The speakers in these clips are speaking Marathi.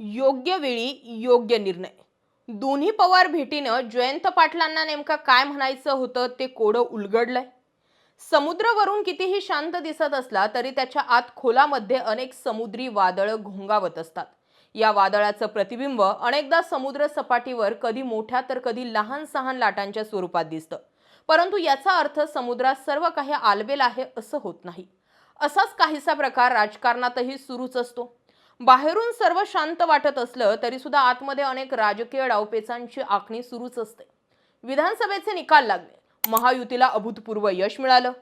योग्य वेळी योग्य निर्णय. दोन्ही पवार भेटीनं जयंत पाटलांना नेमकं काय म्हणायचं होतं ते कोडं उलगडलंय. समुद्रावरून कितीही शांत दिसत असला तरी त्याच्या आत खोलामध्ये अनेक समुद्री वादळं घोंगावत असतात. या वादळाचं प्रतिबिंब अनेकदा समुद्र सपाटीवर कधी मोठ्या तर कधी लहान सहान लाटांच्या स्वरूपात दिसतं. परंतु याचा अर्थ समुद्रात सर्व काही आलबेल आहे असं होत नाही. असाच काहीसा प्रकार राजकारणातही सुरूच असतो. बाहेरून सर्व शांत वाटत असलं तरी सुद्धा आतमध्ये अनेक राजकीय डावपेचांची आखणी सुरूच असते. विधानसभेचे निकाल लागले. महायुतीला अभूतपूर्व यश मिळालं.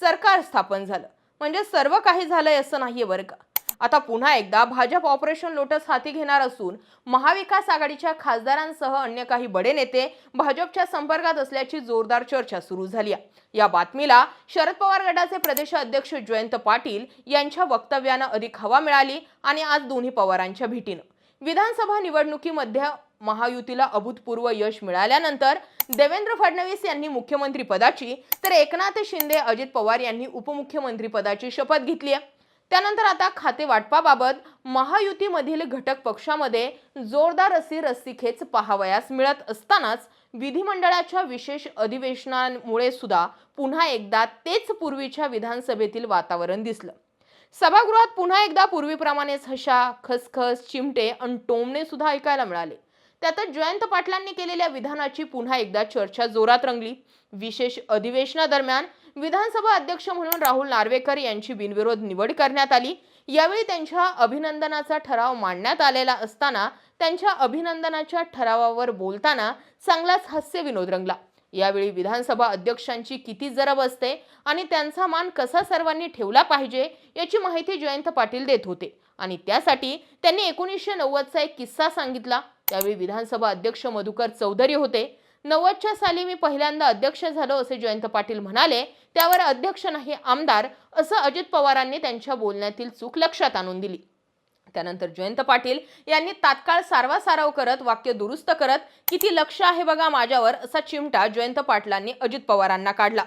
सरकार स्थापन झालं. म्हणजे सर्व काही झालंय असं नाहीये बरं का? आता पुन्हा एकदा भाजप ऑपरेशन लोटस हाती घेणार असून महाविकास आघाडीच्या खासदारांसह अन्य काही बडे नेते भाजपच्या संपर्कात असल्याची जोरदार चर्चा सुरू झाली आहे. या बातमीला शरद पवार गटाचे प्रदेश अध्यक्ष जयंत पाटील यांच्या वक्तव्यानं अधिक हवा मिळाली आणि आज दोन्ही पवारांच्या भेटीनं. विधानसभा निवडणुकीमध्ये महायुतीला अभूतपूर्व यश मिळाल्यानंतर देवेंद्र फडणवीस यांनी मुख्यमंत्री पदाची तर एकनाथ शिंदे अजित पवार यांनी उपमुख्यमंत्री पदाची शपथ घेतली आहे. त्यानंतर आता खाते वाटपाबाबत महायुतीमधील घटक पक्षामध्ये जोरदार अशी रस्सीखेच पाहावयास मिळत असतानाच विधिमंडळाच्या विशेष अधिवेशनामुळे सुद्धा पुन्हा एकदा तेच पूर्वीच्या विधानसभेतील वातावरण दिसलं. सभागृहात पुन्हा एकदा पूर्वीप्रमाणेच हशा खसखस चिमटे आणि टोमणे सुद्धा ऐकायला मिळाले. त्यातच जयंत पाटलांनी केलेल्या विधानाची पुन्हा एकदा चर्चा जोरात रंगली. विशेष अधिवेशनादरम्यान विधानसभा अध्यक्ष म्हणून राहुल नार्वेकर यांची बिनविरोध निवड करण्यात आली. यावेळी त्यांच्या अभिनंदनाचा ठराव मांडण्यात आलेला असताना त्यांच्या अभिनंदनाच्या ठरावावर बोलताना चांगलाच हास्य विनोद रंगला. यावेळी विधानसभा अध्यक्षांची किती जरब असते आणि त्यांचा मान कसा सर्वांनी ठेवला पाहिजे याची माहिती जयंत पाटील देत होते. आणि त्यासाठी त्यांनी एकोणीसशे नव्वदचा एक किस्सा सांगितला. त्यावेळी विधानसभा अध्यक्ष मधुकर चौधरी होते. नव्वदच्या साली मी पहिल्यांदा अध्यक्ष झालो असे जयंत पाटील म्हणाले. त्यावर अध्यक्ष नाही आमदार असं अजित पवारांनी त्यांच्या बोलण्यातील चूक लक्षात आणून दिली. त्यानंतर जयंत पाटील यांनी तात्काळ सारवासारव करत वाक्य दुरुस्त करत किती लक्ष आहे बघा माझ्यावर असा चिमटा जयंत पाटलांनी अजित पवारांना काढला.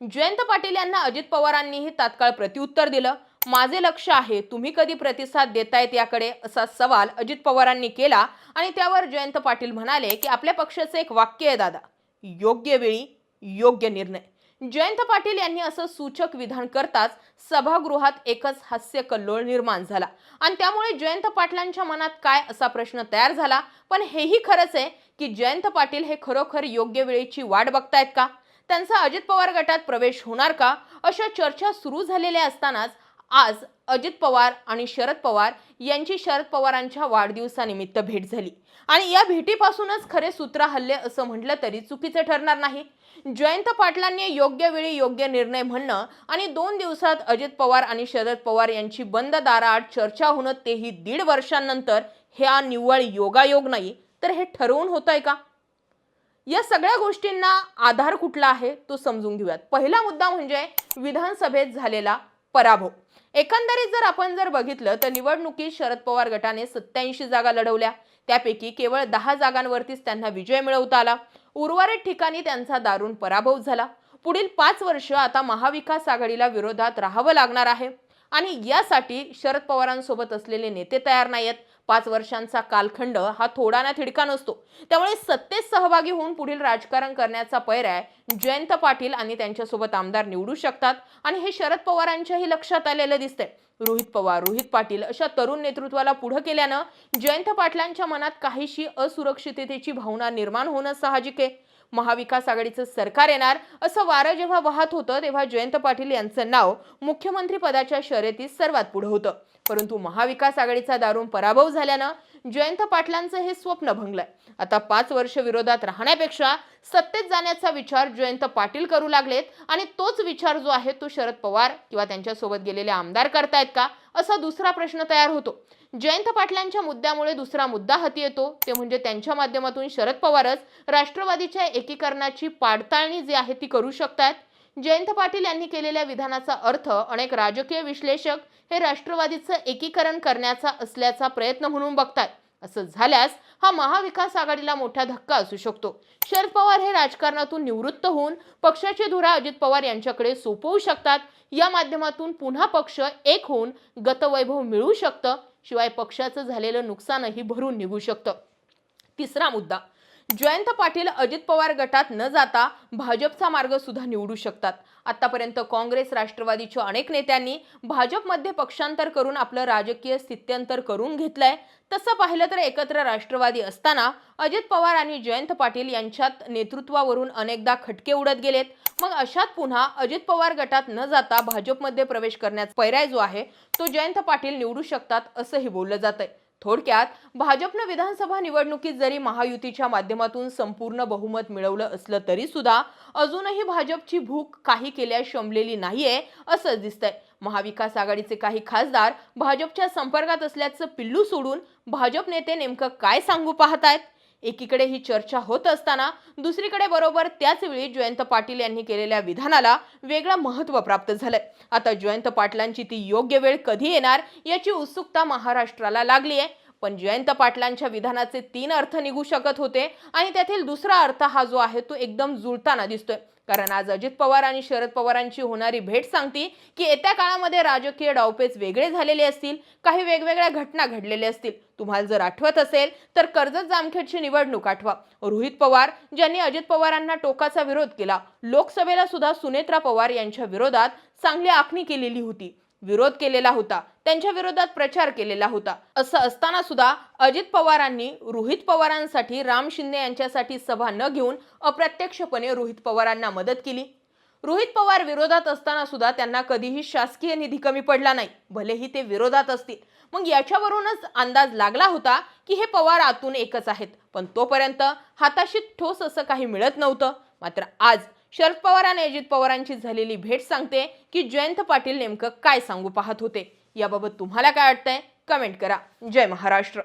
जयंत पाटील यांना अजित पवारांनीही तात्काळ प्रत्युत्तर दिलं. माझे लक्ष आहे तुम्ही कधी प्रतिसाद देतायत याकडे असा सवाल अजित पवारांनी केला आणि त्यावर जयंत पाटील म्हणाले की आपल्या पक्षाचं एक वाक्य आहे दादा. योग्य वेळी योग्य निर्णय. जयंत पाटील यांनी असं सूचक विधान करताच सभागृहात एकच हास्य कल्लोळ निर्माण झाला. आणि त्यामुळे जयंत पाटलांच्या मनात काय असा प्रश्न तयार झाला? पण हेही खरंच आहे की जयंत पाटील हे खरोखर योग्य वेळेची वाट बघतायत का? त्यांचा अजित पवार गटात प्रवेश होणार का? अशा चर्चा सुरू झालेल्या असतानाच आज अजित पवार आणि शरद पवार यांची शरद पवारांच्या वाढदिवसानिमित्त भेट झाली. आणि या भेटीपासूनच खरे सूत्र हल्ले असं म्हटलं तरी चुकीचं ठरणार नाही. जयंत पाटलांनी योग्य वेळी योग्य निर्णय म्हणणं आणि दोन दिवसात अजित पवार आणि शरद पवार यांची बंद दाराआड चर्चा होणं तेही दीड वर्षांनंतर ह्या निव्वळ योगायोग नाही तर हे ठरवून होतंय का? या सगळ्या गोष्टींना आधार कुठला आहे तो समजून घेऊयात. पहिला मुद्दा म्हणजे विधानसभेत झालेला पराभव. एकंदरीत जर आपण जर बघितलं तर निवडणुकीत शरद पवार गटाने सत्याऐंशी जागा लढवल्या. त्यापैकी केवळ दहा जागांवरतीच त्यांना विजय मिळवता आला. उर्वरित ठिकाणी त्यांचा दारुण पराभव झाला. पुढील पाच वर्ष आता महाविकास आघाडीला विरोधात राहावं लागणार आहे. आणि यासाठी शरद पवारांसोबत असलेले नेते तयार नाहीत पाच वर्षांचा कालखंड हा थोडा ना थिडका नसतो. त्यामुळे सत्तेत सहभागी होऊन पुढील राजकारण करण्याचा पर्याय जयंत पाटील आणि त्यांच्यासोबत आमदार निवडू शकतात. आणि हे शरद पवारांच्याही लक्षात आलेलं दिसतंय. रोहित पवार रोहित पाटील अशा तरुण नेतृत्वाला पुढं केल्यानं जयंत पाटलांच्या मनात काहीशी असुरक्षिततेची भावना निर्माण होणं साहजिक आहे. महाविकास आघाडीचं सरकार येणार असं वारं जेव्हा वाहत होतं तेव्हा जयंत पाटील यांचं नाव मुख्यमंत्री पदाच्या शर्यतीत सर्वात पुढं होतं. परंतु महाविकास आघाडीचा दारुण पराभव झाल्यानं जयंत पाटलांचं हे स्वप्न भंगलंय. आता पाच वर्ष विरोधात राहण्यापेक्षा सत्तेत जाण्याचा विचार जयंत पाटील करू लागलेत आणि तोच विचार जो आहे तो शरद पवार किंवा त्यांच्यासोबत गेलेले आमदार करतायत का असा दुसरा प्रश्न तयार होतो. जयंत पाटलांच्या मुद्द्यामुळे दुसरा मुद्दा हाती येतो ते म्हणजे त्यांच्या माध्यमातून शरद पवारच राष्ट्रवादीच्या एकीकरणाची पाडताळणी जी आहे ती करू शकतात जयंत पाटील यांनी केलेल्या विधानाचा अर्थ अनेक राजकीय विश्लेषक हे राष्ट्रवादीचं एकीकरण करण्याचा असल्याचा प्रयत्न म्हणून बघतात असं झाल्यास हा महाविकास आघाडीला मोठा धक्का असू शकतो. शरद पवार हे राजकारणातून निवृत्त होऊन पक्षाची धुरा अजित पवार यांच्याकडे सोपवू शकतात. या माध्यमातून पुन्हा पक्ष एक होऊन गतवैभव मिळू शकतं. शिवाय पक्षाचं झालेलं नुकसानही भरून निघू शकतं. तिसरा मुद्दा. जयंत पाटील अजित पवार गटात न जाता भाजपचा मार्ग सुद्धा निवडू शकतात. आतापर्यंत काँग्रेस राष्ट्रवादीच्या अनेक नेत्यांनी भाजपमध्ये पक्षांतर करून आपलं राजकीय स्थित्यंतर करून घेतलंय. तसं पाहिलं तर एकत्र राष्ट्रवादी असताना अजित पवार आणि जयंत पाटील यांच्यात नेतृत्वावरून अनेकदा खटके उडत गेलेत. मग अशात पुन्हा अजित पवार गटात न जाता भाजपमध्ये प्रवेश करण्याचा पर्याय जो आहे तो जयंत पाटील निवडू शकतात असंही बोललं जात आहे थोडक्यात भाजपनं विधानसभा निवडणुकीत जरी महायुतीच्या माध्यमातून संपूर्ण बहुमत मिळवलं असलं तरी सुद्धा अजूनही भाजपची भूक काही केल्या शमलेली नाहीये असंच दिसतंय. महाविकास आघाडीचे काही खासदार भाजपच्या संपर्कात असल्याचं पिल्लू सोडून भाजप नेते नेमकं काय सांगू पाहतायत? एकीकडे ही चर्चा होत असताना दुसरीकडे बरोबर त्याच वेळी जयंत पाटील यांनी केलेल्या विधानाला वेगळं महत्त्व प्राप्त झालंय. आता जयंत पाटलांची ती योग्य वेळ कधी येणार याची उत्सुकता महाराष्ट्राला लागली आहे पण जयंत पाटलांच्या विधानाचे तीन अर्थ निघू शकत होते आणि त्यातील दुसरा अर्थ हा जो आहे तो एकदम जुळताना दिसतोय. कारण आज अजित पवार आणि शरद पवारांची होणारी भेट सांगते की येत्या काळामध्ये राजकीय डावपेच वेगळे झालेले असतील काही वेगवेगळ्या घटना घडलेल्या असतील. तुम्हाला जर आठवत असेल तर कर्जत जामखेडची निवडणूक आठवा. रोहित पवार ज्यांनी अजित पवारांना टोकाचा विरोध केला लोकसभेला सुद्धा सुनेत्रा पवार यांच्या विरोधात चांगली आखणी केलेली होती. विरोध केलेला होता. त्यांच्या विरोधात प्रचार केलेला होता. असं असताना सुद्धा अजित पवारांनी रोहित पवारांसाठी राम शिंदे यांच्यासाठी सभा न घेऊन अप्रत्यक्षपणे रोहित पवारांना मदत केली. रोहित पवार विरोधात असताना सुद्धा त्यांना कधीही शासकीय निधी कमी पडला नाही. भलेही ते विरोधात असतील. मग याच्यावरूनच अंदाज लागला होता की हे पवार आतून एकच आहेत. पण तोपर्यंत हाताशी ठोस असं काही मिळत नव्हतं. मात्र आज शरद पवार आणि अजित पवारांची झालेली भेट सांगते की जयंत पाटील नेमकं काय सांगू पाहत होते. याबाबत तुम्हाला काय वाटतंय? कमेंट करा. जय महाराष्ट्र.